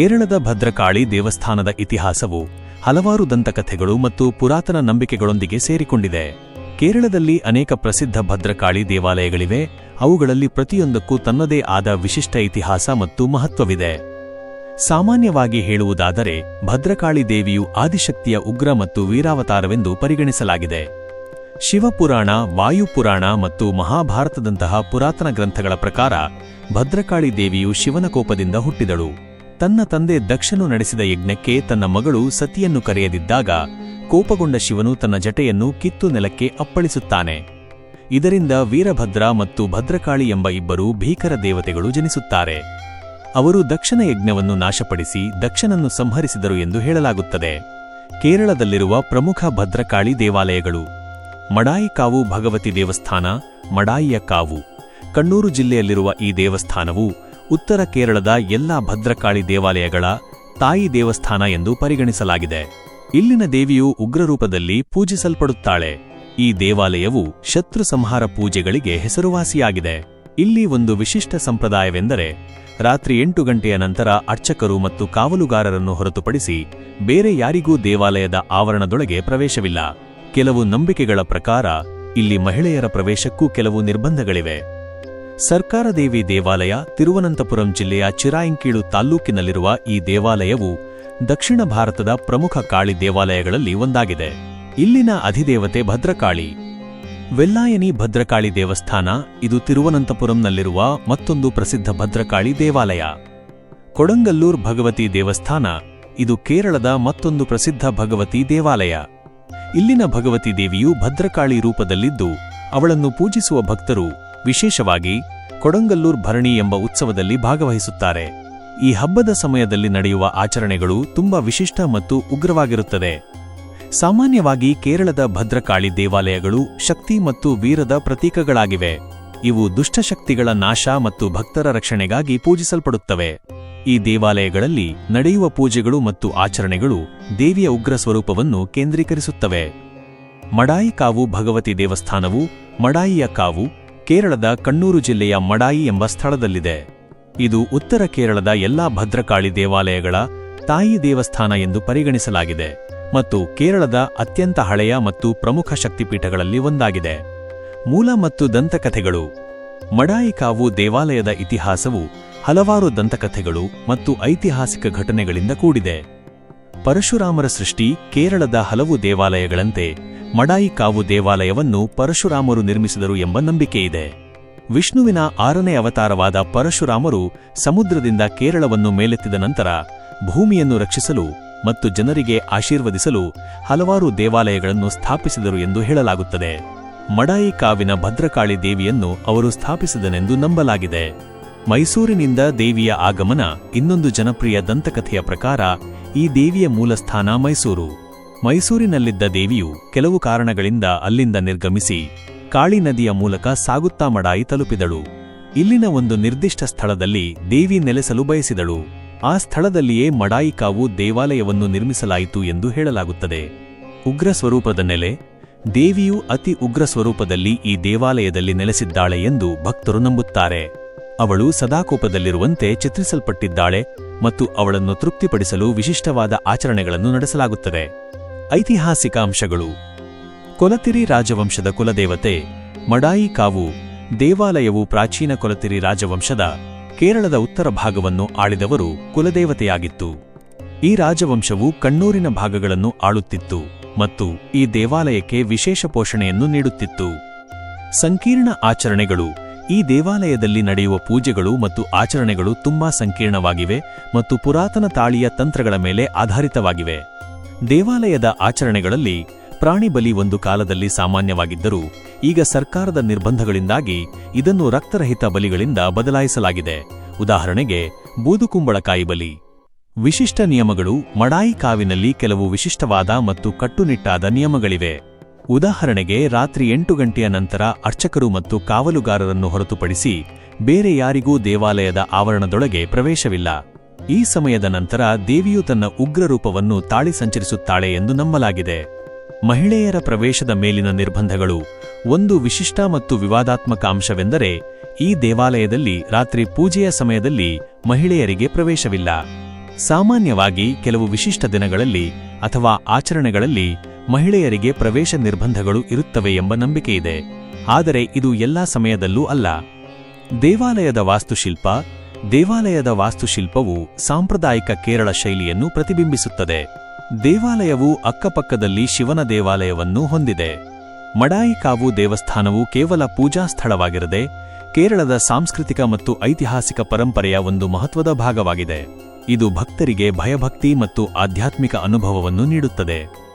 ಕೇರಳದ ಭದ್ರಕಾಳಿ ದೇವಸ್ಥಾನದ ಇತಿಹಾಸವು ಹಲವಾರು ದಂತಕಥೆಗಳು ಮತ್ತು ಪುರಾತನ ನಂಬಿಕೆಗಳೊಂದಿಗೆ ಸೇರಿಕೊಂಡಿದೆ. ಕೇರಳದಲ್ಲಿ ಅನೇಕ ಪ್ರಸಿದ್ಧ ಭದ್ರಕಾಳಿ ದೇವಾಲಯಗಳಿವೆ. ಅವುಗಳಲ್ಲಿ ಪ್ರತಿಯೊಂದಕ್ಕೂ ತನ್ನದೇ ಆದ ವಿಶಿಷ್ಟ ಇತಿಹಾಸ ಮತ್ತು ಮಹತ್ವವಿದೆ. ಸಾಮಾನ್ಯವಾಗಿ ಹೇಳುವುದಾದರೆ, ಭದ್ರಕಾಳಿ ದೇವಿಯು ಆದಿಶಕ್ತಿಯ ಉಗ್ರ ಮತ್ತು ವೀರಾವತಾರವೆಂದು ಪರಿಗಣಿಸಲಾಗಿದೆ. ಶಿವಪುರಾಣ, ವಾಯುಪುರಾಣ ಮತ್ತು ಮಹಾಭಾರತದಂತಹ ಪುರಾತನ ಗ್ರಂಥಗಳ ಪ್ರಕಾರ ಭದ್ರಕಾಳಿ ದೇವಿಯು ಶಿವನ ಕೋಪದಿಂದ ಹುಟ್ಟಿದಳು. ತನ್ನ ತಂದೆ ದಕ್ಷನು ನಡೆಸಿದ ಯಜ್ಞಕ್ಕೆ ತನ್ನ ಮಗಳು ಸತಿಯನ್ನು ಕರೆಯದಿದ್ದಾಗ ಕೋಪಗೊಂಡ ಶಿವನು ತನ್ನ ಜಟೆಯನ್ನು ಕಿತ್ತು ನೆಲಕ್ಕೆ ಅಪ್ಪಳಿಸುತ್ತಾನೆ. ಇದರಿಂದ ವೀರಭದ್ರ ಮತ್ತು ಭದ್ರಕಾಳಿ ಎಂಬ ಇಬ್ಬರು ಭೀಕರ ದೇವತೆಗಳು ಜನಿಸುತ್ತಾರೆ. ಅವರು ದಕ್ಷನ ಯಜ್ಞವನ್ನು ನಾಶಪಡಿಸಿ ದಕ್ಷನನ್ನು ಸಂಹರಿಸಿದರು ಎಂದು ಹೇಳಲಾಗುತ್ತದೆ. ಕೇರಳದಲ್ಲಿರುವ ಪ್ರಮುಖ ಭದ್ರಕಾಳಿ ದೇವಾಲಯಗಳು. ಮಡಾಯಿಕಾವು ಭಗವತಿ ದೇವಸ್ಥಾನ, ಮಡಾಯಿಯ ಕಾವು. ಕಣ್ಣೂರು ಜಿಲ್ಲೆಯಲ್ಲಿರುವ ಈ ದೇವಸ್ಥಾನವು ಉತ್ತರ ಕೇರಳದ ಎಲ್ಲಾ ಭದ್ರಕಾಳಿ ದೇವಾಲಯಗಳ ತಾಯಿ ದೇವಸ್ಥಾನ ಎಂದು ಪರಿಗಣಿಸಲಾಗಿದೆ. ಇಲ್ಲಿನ ದೇವಿಯು ಉಗ್ರರೂಪದಲ್ಲಿ ಪೂಜಿಸಲ್ಪಡುತ್ತಾಳೆ. ಈ ದೇವಾಲಯವು ಶತ್ರು ಸಂಹಾರ ಪೂಜೆಗಳಿಗೆ ಹೆಸರುವಾಸಿಯಾಗಿದೆ. ಇಲ್ಲಿ ಒಂದು ವಿಶಿಷ್ಟ ಸಂಪ್ರದಾಯವೆಂದರೆ, ರಾತ್ರಿ ಎಂಟು ಗಂಟೆಯ ನಂತರ ಅರ್ಚಕರು ಮತ್ತು ಕಾವಲುಗಾರರನ್ನು ಹೊರತುಪಡಿಸಿ ಬೇರೆ ಯಾರಿಗೂ ದೇವಾಲಯದ ಆವರಣದೊಳಗೆ ಪ್ರವೇಶವಿಲ್ಲ. ಕೆಲವು ನಂಬಿಕೆಗಳ ಪ್ರಕಾರ, ಇಲ್ಲಿ ಮಹಿಳೆಯರ ಪ್ರವೇಶಕ್ಕೂ ಕೆಲವು ನಿರ್ಬಂಧಗಳಿವೆ. ಸರ್ಕಾರ ದೇವಿ ದೇವಾಲಯ ತಿರುವನಂತಪುರಂ ಜಿಲ್ಲೆಯ ಚಿರಾಯಿಂಕೀಳು ತಾಲ್ಲೂಕಿನಲ್ಲಿರುವ ಈ ದೇವಾಲಯವು ದಕ್ಷಿಣ ಭಾರತದ ಪ್ರಮುಖ ಕಾಳಿ ದೇವಾಲಯಗಳಲ್ಲಿ ಒಂದಾಗಿದೆ. ಇಲ್ಲಿನ ಅಧಿದೇವತೆ ಭದ್ರಕಾಳಿ. ವೆಲ್ಲಾಯನಿ ಭದ್ರಕಾಳಿ ದೇವಸ್ಥಾನ, ಇದು ತಿರುವನಂತಪುರಂನಲ್ಲಿರುವ ಮತ್ತೊಂದು ಪ್ರಸಿದ್ಧ ಭದ್ರಕಾಳಿ ದೇವಾಲಯ. ಕೊಡಂಗಲ್ಲೂರ್ ಭಗವತಿ ದೇವಸ್ಥಾನ, ಇದು ಕೇರಳದ ಮತ್ತೊಂದು ಪ್ರಸಿದ್ಧ ಭಗವತಿ ದೇವಾಲಯ. ಇಲ್ಲಿನ ಭಗವತಿ ದೇವಿಯು ಭದ್ರಕಾಳಿ ರೂಪದಲ್ಲಿದ್ದು, ಅವಳನ್ನು ಪೂಜಿಸುವ ಭಕ್ತರು ವಿಶೇಷವಾಗಿ ಕೊಡಂಗಲ್ಲೂರ್ ಭರಣಿ ಎಂಬ ಉತ್ಸವದಲ್ಲಿ ಭಾಗವಹಿಸುತ್ತಾರೆ. ಈ ಹಬ್ಬದ ಸಮಯದಲ್ಲಿ ನಡೆಯುವ ಆಚರಣೆಗಳು ತುಂಬಾ ವಿಶಿಷ್ಟ ಮತ್ತು ಉಗ್ರವಾಗಿರುತ್ತದೆ. ಸಾಮಾನ್ಯವಾಗಿ ಕೇರಳದ ಭದ್ರಕಾಳಿ ದೇವಾಲಯಗಳು ಶಕ್ತಿ ಮತ್ತು ವೀರದ ಪ್ರತೀಕಗಳಾಗಿವೆ. ಇವು ದುಷ್ಟಶಕ್ತಿಗಳ ನಾಶ ಮತ್ತು ಭಕ್ತರ ರಕ್ಷಣೆಗಾಗಿ ಪೂಜಿಸಲ್ಪಡುತ್ತವೆ. ಈ ದೇವಾಲಯಗಳಲ್ಲಿ ನಡೆಯುವ ಪೂಜೆಗಳು ಮತ್ತು ಆಚರಣೆಗಳು ದೇವಿಯ ಉಗ್ರ ಸ್ವರೂಪವನ್ನು ಕೇಂದ್ರೀಕರಿಸುತ್ತವೆ. ಮಡಾಯಿ ಕಾವು ಭಗವತಿ ದೇವಸ್ಥಾನವು ಮಡಾಯಿಯ ಕಾವು ಕೇರಳದ ಕಣ್ಣೂರು ಜಿಲ್ಲೆಯ ಮಡಾಯಿ ಎಂಬ ಸ್ಥಳದಲ್ಲಿದೆ. ಇದು ಉತ್ತರ ಕೇರಳದ ಎಲ್ಲಾ ಭದ್ರಕಾಳಿ ದೇವಾಲಯಗಳ ತಾಯಿ ದೇವಸ್ಥಾನ ಎಂದು ಪರಿಗಣಿಸಲಾಗಿದೆ ಮತ್ತು ಕೇರಳದ ಅತ್ಯಂತ ಹಳೆಯ ಮತ್ತು ಪ್ರಮುಖ ಶಕ್ತಿಪೀಠಗಳಲ್ಲಿ ಒಂದಾಗಿದೆ. ಮೂಲ ಮತ್ತು ದಂತಕಥೆಗಳು. ಮಡಾಯಿಕಾವು ದೇವಾಲಯದ ಇತಿಹಾಸವು ಹಲವಾರು ದಂತಕಥೆಗಳು ಮತ್ತು ಐತಿಹಾಸಿಕ ಘಟನೆಗಳಿಂದ ಕೂಡಿದೆ. ಪರಶುರಾಮರ ಸೃಷ್ಟಿ ಕೇರಳದ ಹಲವು ದೇವಾಲಯಗಳಂತೆ ಮಡಾಯಿಕಾವು ದೇವಾಲಯವನ್ನು ಪರಶುರಾಮರು ನಿರ್ಮಿಸಿದರು ಎಂಬ ನಂಬಿಕೆಯಿದೆ. ವಿಷ್ಣುವಿನ ಆರನೇ ಅವತಾರವಾದ ಪರಶುರಾಮರು ಸಮುದ್ರದಿಂದ ಕೇರಳವನ್ನು ಮೇಲೆತ್ತಿದ ನಂತರ ಭೂಮಿಯನ್ನು ರಕ್ಷಿಸಲು ಮತ್ತು ಜನರಿಗೆ ಆಶೀರ್ವದಿಸಲು ಹಲವಾರು ದೇವಾಲಯಗಳನ್ನು ಸ್ಥಾಪಿಸಿದರು ಎಂದು ಹೇಳಲಾಗುತ್ತದೆ. ಮಡಾಯಿ ಕಾವಿನ ಭದ್ರಕಾಳಿ ದೇವಿಯನ್ನು ಅವರು ಸ್ಥಾಪಿಸಿದನೆಂದು ನಂಬಲಾಗಿದೆ. ಮೈಸೂರಿನಿಂದ ದೇವಿಯ ಆಗಮನ ಇನ್ನೊಂದು ಜನಪ್ರಿಯ ದಂತಕಥೆಯ ಪ್ರಕಾರ ಈ ದೇವಿಯ ಮೂಲಸ್ಥಾನ ಮೈಸೂರು. ಮೈಸೂರಿನಲ್ಲಿದ್ದ ದೇವಿಯು ಕೆಲವು ಕಾರಣಗಳಿಂದ ಅಲ್ಲಿಂದ ನಿರ್ಗಮಿಸಿ ಕಾಳಿ ನದಿಯ ಮೂಲಕ ಸಾಗುತ್ತಾ ಮಡಾಯಿ ತಲುಪಿದಳು. ಇಲ್ಲಿನ ಒಂದು ನಿರ್ದಿಷ್ಟ ಸ್ಥಳದಲ್ಲಿ ದೇವಿ ನೆಲೆಸಲು ಬಯಸಿದಳು. ಆ ಸ್ಥಳದಲ್ಲಿಯೇ ಮಡಾಯಿಕಾವು ದೇವಾಲಯವನ್ನು ನಿರ್ಮಿಸಲಾಯಿತು ಎಂದು ಹೇಳಲಾಗುತ್ತದೆ. ಉಗ್ರ ಸ್ವರೂಪದ ನೆಲೆ, ದೇವಿಯು ಅತಿ ಉಗ್ರ ಸ್ವರೂಪದಲ್ಲಿ ಈ ದೇವಾಲಯದಲ್ಲಿ ನೆಲೆಸಿದ್ದಾಳೆ ಎಂದು ಭಕ್ತರು ನಂಬುತ್ತಾರೆ. ಅವಳು ಸದಾಕೋಪದಲ್ಲಿರುವಂತೆ ಚಿತ್ರಿಸಲ್ಪಟ್ಟಿದ್ದಾಳೆ ಮತ್ತು ಅವಳನ್ನು ತೃಪ್ತಿಪಡಿಸಲು ವಿಶಿಷ್ಟವಾದ ಆಚರಣೆಗಳನ್ನು ನಡೆಸಲಾಗುತ್ತದೆ. ಐತಿಹಾಸಿಕ ಅಂಶಗಳು. ಕೊಲತಿರಿ ರಾಜವಂಶದ ಕುಲದೇವತೆ ಮಡಾಯಿ ಕಾವು ದೇವಾಲಯವು ಪ್ರಾಚೀನ ಕೊಲತಿರಿ ರಾಜವಂಶದ ಕೇರಳದ ಉತ್ತರ ಭಾಗವನ್ನು ಆಳಿದವರು ಕುಲದೇವತೆಯಾಗಿತ್ತು. ಈ ರಾಜವಂಶವು ಕಣ್ಣೂರಿನ ಭಾಗಗಳನ್ನು ಆಳುತ್ತಿತ್ತು ಮತ್ತು ಈ ದೇವಾಲಯಕ್ಕೆ ವಿಶೇಷ ಪೋಷಣೆಯನ್ನು ನೀಡುತ್ತಿತ್ತು. ಸಂಕೀರ್ಣ ಆಚರಣೆಗಳು ಈ ದೇವಾಲಯದಲ್ಲಿ ನಡೆಯುವ ಪೂಜೆಗಳು ಮತ್ತು ಆಚರಣೆಗಳು ತುಂಬಾ ಸಂಕೀರ್ಣವಾಗಿವೆ ಮತ್ತು ಪುರಾತನ ತಾಳಿಯ ತಂತ್ರಗಳ ಮೇಲೆ ಆಧಾರಿತವಾಗಿವೆ. ದೇವಾಲಯದ ಆಚರಣೆಗಳಲ್ಲಿ ಪ್ರಾಣಿ ಬಲಿ ಒಂದು ಕಾಲದಲ್ಲಿ ಸಾಮಾನ್ಯವಾಗಿದ್ದರೂ ಈಗ ಸರ್ಕಾರದ ನಿರ್ಬಂಧಗಳಿಂದಾಗಿ ಇದನ್ನು ರಕ್ತರಹಿತ ಬಲಿಗಳಿಂದ ಬದಲಾಯಿಸಲಾಗಿದೆ. ಉದಾಹರಣೆಗೆ ಬೂದುಕುಂಬಳಕಾಯಿ ಬಲಿ. ವಿಶಿಷ್ಟ ನಿಯಮಗಳು ಮಡಾಯಿ ಕಾವಿನಲ್ಲಿ ಕೆಲವು ವಿಶಿಷ್ಟವಾದ ಮತ್ತು ಕಟ್ಟುನಿಟ್ಟಾದ ನಿಯಮಗಳಿವೆ. ಉದಾಹರಣೆಗೆ ರಾತ್ರಿ ಎಂಟು ಗಂಟೆಯ ನಂತರ ಅರ್ಚಕರು ಮತ್ತು ಕಾವಲುಗಾರರನ್ನು ಹೊರತುಪಡಿಸಿ ಬೇರೆ ಯಾರಿಗೂ ದೇವಾಲಯದ ಆವರಣದೊಳಗೆ ಪ್ರವೇಶವಿಲ್ಲ. ಈ ಸಮಯದ ನಂತರ ದೇವಿಯು ತನ್ನ ಉಗ್ರ ರೂಪವನ್ನು ತಾಳಿ ಸಂಚರಿಸುತ್ತಾಳೆ ಎಂದು ನಂಬಲಾಗಿದೆ. ಮಹಿಳೆಯರ ಪ್ರವೇಶದ ಮೇಲಿನ ನಿರ್ಬಂಧಗಳು ಒಂದು ವಿಶಿಷ್ಟ ಮತ್ತು ವಿವಾದಾತ್ಮಕ ಅಂಶವೆಂದರೆ ಈ ದೇವಾಲಯದಲ್ಲಿ ರಾತ್ರಿ ಪೂಜೆಯ ಸಮಯದಲ್ಲಿ ಮಹಿಳೆಯರಿಗೆ ಪ್ರವೇಶವಿಲ್ಲ. ಸಾಮಾನ್ಯವಾಗಿ ಕೆಲವು ವಿಶಿಷ್ಟ ದಿನಗಳಲ್ಲಿ ಅಥವಾ ಆಚರಣೆಗಳಲ್ಲಿ ಮಹಿಳೆಯರಿಗೆ ಪ್ರವೇಶ ನಿರ್ಬಂಧಗಳು ಇರುತ್ತವೆ ಎಂಬ ನಂಬಿಕೆಯಿದೆ. ಆದರೆ ಇದು ಎಲ್ಲಾ ಸಮಯದಲ್ಲೂ ಅಲ್ಲ. ದೇವಾಲಯದ ವಾಸ್ತುಶಿಲ್ಪ ದೇವಾಲಯದ ವಾಸ್ತುಶಿಲ್ಪವು ಸಾಂಪ್ರದಾಯಿಕ ಕೇರಳ ಶೈಲಿಯನ್ನು ಪ್ರತಿಬಿಂಬಿಸುತ್ತದೆ. ದೇವಾಲಯವು ಅಕ್ಕಪಕ್ಕದಲ್ಲಿ ಶಿವನ ದೇವಾಲಯವನ್ನು ಹೊಂದಿದೆ. ಮಡಾಯಿಕಾವು ದೇವಸ್ಥಾನವು ಕೇವಲ ಪೂಜಾ ಸ್ಥಳವಾಗಿರದೆ, ಕೇರಳದ ಸಾಂಸ್ಕೃತಿಕ ಮತ್ತು ಐತಿಹಾಸಿಕ ಪರಂಪರೆಯ ಒಂದು ಮಹತ್ವದ ಭಾಗವಾಗಿದೆ. ಇದು ಭಕ್ತರಿಗೆ ಭಯಭಕ್ತಿ ಮತ್ತು ಆಧ್ಯಾತ್ಮಿಕ ಅನುಭವವನ್ನು ನೀಡುತ್ತದೆ.